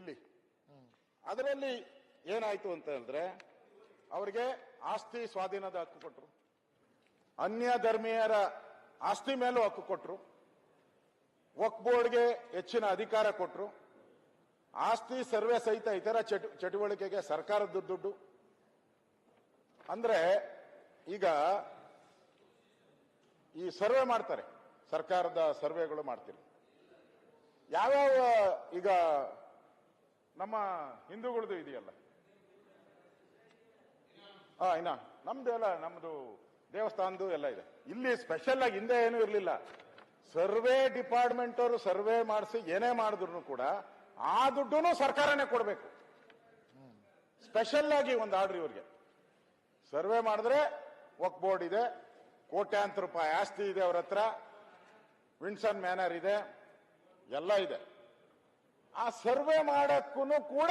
ಇಲ್ಲಿ. ಅದರಲ್ಲಿ ಏನಾಯ್ತು ಅಂತ ಹೇಳಿದ್ರೆ, ಅವರಿಗೆ ಆಸ್ತಿ ಸ್ವಾಧೀನದ ಹಕ್ಕು ಕೊಟ್ಟರು ಅನ್ಯ ಧರ್ಮೀಯರ ಆಸ್ತಿ ಮೇಲೂ ಹಕ್ಕು ಕೊಟ್ಟರು ವಕ್ ಬೋರ್ಡ್ಗೆ ಹೆಚ್ಚಿನ ಅಧಿಕಾರ ಕೊಟ್ಟರು ಆಸ್ತಿ ಸರ್ವೆ ಸಹಿತ ಇತರ ಚಟು, ಚಟುವಟಿಕೆಗೆ ಸರ್ಕಾರದ ದುಡ್ಡು ಅಂದ್ರೆ ಈಗ ಈ ಸರ್ವೆ ಮಾಡ್ತಾರೆ. ಸರ್ಕಾರದ ಸರ್ವೆಗಳು ಮಾಡ್ತೀರಿ ಯಾವ್ಯಾವ ಈಗ ನಮ್ಮ ಹಿಂದೂಗಳದ್ದು ಇದೆಯಲ್ಲ? ಹಾ, ಇನ್ನ ನಮ್ದು ಎಲ್ಲ, ನಮ್ದು ದೇವಸ್ಥಾನದ್ದು ಎಲ್ಲ ಇದೆ. ಇಲ್ಲಿ ಸ್ಪೆಷಲ್ ಆಗಿ ಹಿಂದೆ ಏನೂ ಇರಲಿಲ್ಲ. ಸರ್ವೆ ಡಿಪಾರ್ಟ್ಮೆಂಟ್ ಅವರು ಸರ್ವೆ ಮಾಡಿಸಿ ಏನೇ ಮಾಡಿದ್ರು ಕೂಡ ಆ ದುಡ್ಡು ಸರ್ಕಾರನೇ ಕೊಡಬೇಕು. ಸ್ಪೆಷಲ್ ಆಗಿ ಒಂದು ಆರ್ಡರ್ ಇವ್ರಿಗೆ. ಸರ್ವೆ ಮಾಡಿದ್ರೆ ವಕ್ ಬೋರ್ಡ್ ಇದೆ, ಕೋಟ್ಯಾಂತರ ರೂಪಾಯಿ ಆಸ್ತಿ ಇದೆ ಅವ್ರ ಹತ್ರ ವಿನ್ಸನ್ ಮ್ಯಾನರ್ ಇದೆ, ಎಲ್ಲ ಇದೆ. ಆ ಸರ್ವೆ ಮಾಡಕ್ಕೂ ಕೂಡ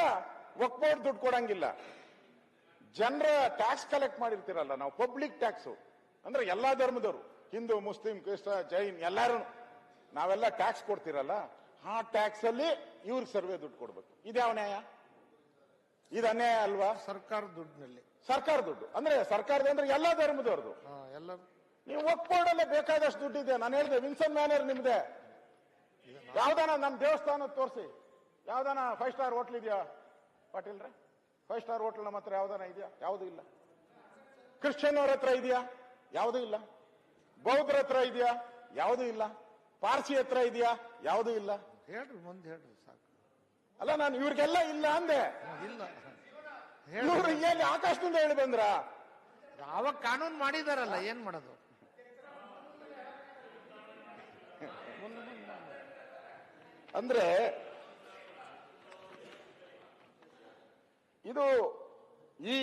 ವಕ್ ಬೋರ್ಡ್ ದುಡ್ಡು ಕೊಡಂಗಿಲ್ಲ. ಜನರ ಟ್ಯಾಕ್ಸ್ ಕಲೆಕ್ಟ್ ಮಾಡಿರ್ತೀರಲ್ಲ ನಾವು ಪಬ್ಲಿಕ್ ಟ್ಯಾಕ್ಸ್ ಅಂದ್ರೆ ಎಲ್ಲಾ ಧರ್ಮದವರು ಹಿಂದೂ ಮುಸ್ಲಿಂ ಕ್ರಿಸ್ತ ಜೈನ್ ಎಲ್ಲಾರು ನಾವೆಲ್ಲ ಟ್ಯಾಕ್ಸ್ ಕೊಡ್ತಿರಲ್ಲ ಆ ಟ್ಯಾಕ್ಸ್ ಅಲ್ಲಿ ಇವ್ರಿಗೆ ಸರ್ವೆ ದುಡ್ಡು ಕೊಡ್ಬೇಕು. ಇದ್ಯಾವ ನ್ಯಾಯ? ಇದು ಅನ್ಯಾಯ ಅಲ್ವಾ? ಸರ್ಕಾರ ದುಡ್ಡಿನಲ್ಲಿ. ಸರ್ಕಾರ ದುಡ್ಡು. ಅಂದ್ರೆ ಸರ್ಕಾರದ ಅಂದ್ರೆ ಎಲ್ಲಾ ಧರ್ಮದವ್ರದ್ದು. ಎಲ್ಲ. ನೀವು ವಕ್ ಬೋರ್ಡ್ ಅಲ್ಲೇ ಬೇಕಾದಷ್ಟು ದುಡ್ಡಿದೆ. ನಾನು ಹೇಳಿದೆ ವಿನ್ಸನ್ ಮ್ಯಾನರ್ ನಿಮ್ದೆ. ಯಾವ್ದಾನ ನಮ್ ದೇವಸ್ಥಾನ ತೋರಿಸಿ. ಯಾವ್ದಾನ ಫೈವ್ ಸ್ಟಾರ್ ಹೋಟ್ಲ್ ಇದೆಯಾ? ಪಾಟೀಲ್ರೆ ಫೈವ್ ಸ್ಟಾರ್ ಹೋಟ್ಲ್ ನಮ್ಮ ಹತ್ರ ಯಾವ್ದಾನ ಇದೆಯಾ? ಯಾವುದೂ ಇಲ್ಲ. ಕ್ರಿಶ್ಚಿಯನ್ ಅವ್ರ ಹತ್ರ ಇದೆಯಾ? ಯಾವುದೂ ಇಲ್ಲ. ಬೌದ್ಧರ ಹತ್ರ ಇದೆಯಾ? ಯಾವುದೂ ಇಲ್ಲ. ಪಾರ್ಸಿ ಹತ್ರ ಇದೆಯಾ? ಯಾವುದೂ ಇಲ್ಲ. ಹೇಳ್ರಿ ಮುಂದೆ ಹೇಳ್ರಿ ಸಾಕು. ಅಲ್ಲ ನಾನು ಇವ್ರಿಗೆಲ್ಲ ಇಲ್ಲ ಅಂದೆ. ಇಲ್ಲ. ಇವ್ರು ಎಲ್ಲಿ ಆಕಾಶದಿಂದ ಹೇಳಿ ಬಂದ್ರ? ಅವಾಗ ಕಾನೂನು ಮಾಡಿದಾರಲ್ಲ ಏನ್ ಮಾಡೋದು? ಅಂದ್ರೆ ಇದು ಈ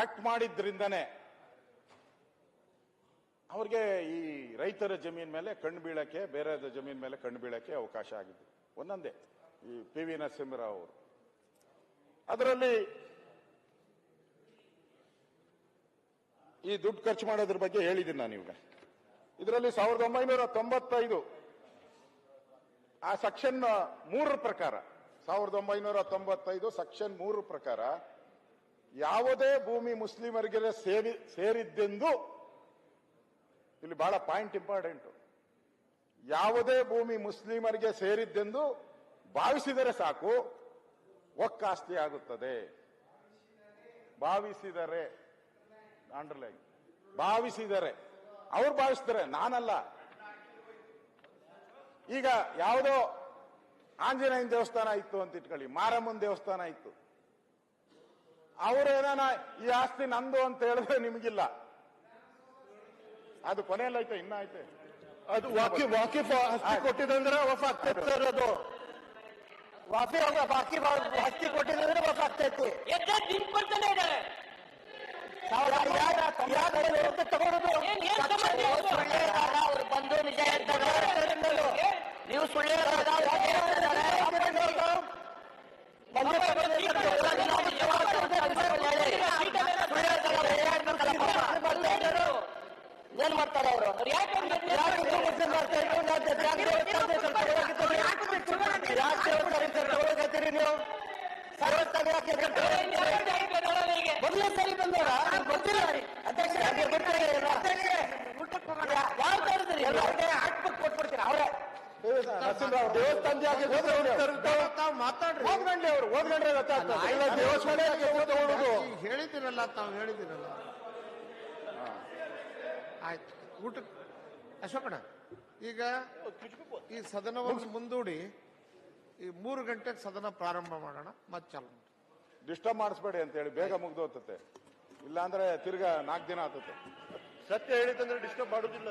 ಆಕ್ಟ್ ಮಾಡಿದ್ರಿಂದನೆ ಅವ್ರಿಗೆ ಈ ರೈತರ ಜಮೀನ್ ಮೇಲೆ ಕಣ್ಣು ಬೀಳಕ್ಕೆ ಬೇರೆ ಜಮೀನ್ ಮೇಲೆ ಕಣ್ಣು ಬೀಳಕ್ಕೆ ಅವಕಾಶ ಆಗಿದೆ. ಒಂದೊಂದೇ, ಈ ಪಿ ವಿ ನರಸಿಂಹರಾವ್ ಅವರು. ಅದರಲ್ಲಿ ಈ ದುಡ್ಡು ಖರ್ಚು ಮಾಡೋದ್ರ ಬಗ್ಗೆ ಹೇಳಿದ್ದೀನಿ ನಾನು ಇವಾಗ. ಇದರಲ್ಲಿ ಸಾವಿರದ ಒಂಬೈನೂರ ತೊಂಬತ್ತೈದು ಆ ಸೆಕ್ಷನ್ ಮೂರರ ಪ್ರಕಾರ ಸಾವಿರದ ಒಂಬೈನೂರ ತೊಂಬತ್ತೈದು ಸೆಕ್ಷನ್ ಮೂರು ಪ್ರಕಾರ ಯಾವುದೇ ಭೂಮಿ ಮುಸ್ಲಿಮರಿಗೆ ಸೇರಿ, ಸೇರಿದ್ದೆಂದು ಇಲ್ಲಿ ಬಹಳ ಪಾಯಿಂಟ್ ಇಂಪಾರ್ಟೆಂಟ್ ಯಾವುದೇ ಭೂಮಿ ಮುಸ್ಲಿಮರಿಗೆ ಸೇರಿದ್ದೆಂದು ಭಾವಿಸಿದರೆ ಸಾಕು, ಒಕ್ಕಾಸ್ತಿ ಆಗುತ್ತದೆ. ಭಾವಿಸಿದರೆ, ಅಂಡರ್ಲೈನ್, ಭಾವಿಸಿದರೆ, ಅವ್ರು ಭಾವಿಸಿದರೆ, ನಾನಲ್ಲ. ಈಗ ಯಾವುದೋ ಆಂಜನೇಯನ ದೇವಸ್ಥಾನ ಇತ್ತು ಅಂತ ಇಟ್ಕೊಳ್ಳಿ ಮಾರಮ್ಮನ ದೇವಸ್ಥಾನ ಇತ್ತು. ಅವ್ರೇನ ಈ ಆಸ್ತಿ ನಂದು ಅಂತ ಹೇಳಿದ್ರೆ ನಿಮಗಿಲ್ಲ. ಅದು ಕೊನೆಯಲ್ಲಿ ಐತೆ ಇನ್ನ ಐತೆ ಅದು ವಾಕಿ ವಾಕಿಫ್ ಆಸ್ತಿ ಕೊಟ್ಟಿದಂದ್ರೆ ವಫ್ ಆಗ್ತೈತೆ ಸರ್ ಅದು. ವಾಫಿ ಬಾಕಿ ಆಸ್ತಿ ಕೊಟ್ಟಿದ್ರೆ ವಫ್ ಆಗ್ತೈತಿ. ಎದ್ದ ನಿಂತ್ಕೊಳ್ತಾನೆ ಇದ್ದಾರೆ. ಇದ್ದಾರೆ, ಅವ್ರು ಬಂದು ನಿಜ ಹೇಳ್ತಾರೆ ನೀವು ಸುಳ್ಳೇ ಇದ್ದಾರೆ, ಅವ್ರು ಯಾಕೆ ಹೇಳ್ತಾರೆ? ಬಂದು ತಗೊಳ್ಳಿ, ನಾವು ಜವಾಬ್ದಾರಿ ಸುಳ್ಳೇ ಹೇಳ್ತಾರೆ, ಬರ್ತಾ ಇದ್ದಾರೆ. ಏನ್ ಮಾಡ್ತಾರೆ ಅವರು ಯಾಕೆ? ನಾವು ಸರ್ವಸ್ಥಾನ ಯಾಕೆ? ಮೊದಲನೇ ಸರಿ ಬಂದವರ ಗೊತ್ತಿಲ್ಲ ಅಧ್ಯಕ್ಷ ಯಾವ ತರದ್ರಿ ಎಲ್ಲರಿಗೆ ಹಾಕ್ಬಿಟ್ಟು ಕೊಟ್ಬಿಡ್ತೀರಿ ಮಾತಾಡ್ರಿ ಅವರು ಹೇಳಿದಿರಲ್ಲ ತಾವು ಹೇಳಿದಿರಲ್ಲ ಆಯ್ತು ಊಟ ಅಶೋಕಣ್ಣ ಈಗ ಈ ಸದನವನ್ನು ಮುಂದೂಡಿ ಈ ಮೂರು ಗಂಟೆಗೆ ಸದನ ಪ್ರಾರಂಭ ಮಾಡೋಣ ಮತ್ತೆ ಚಾಲು. ಡಿಸ್ಟರ್ಬ್ ಮಾಡಿಸ್ಬೇಡಿ ಅಂತ ಹೇಳಿ ಬೇಗ ಮುಗ್ದೋಗ್ತತೆ ಇಲ್ಲಾಂದ್ರೆ ತಿರ್ಗಾ ನಾಲ್ಕು ದಿನ ಆಗ್ತತೆ ಸತ್ಯ ಹೇಳಿದಂದ್ರೆ ಡಿಸ್ಟರ್ಬ್ ಮಾಡುದಿಲ್ಲ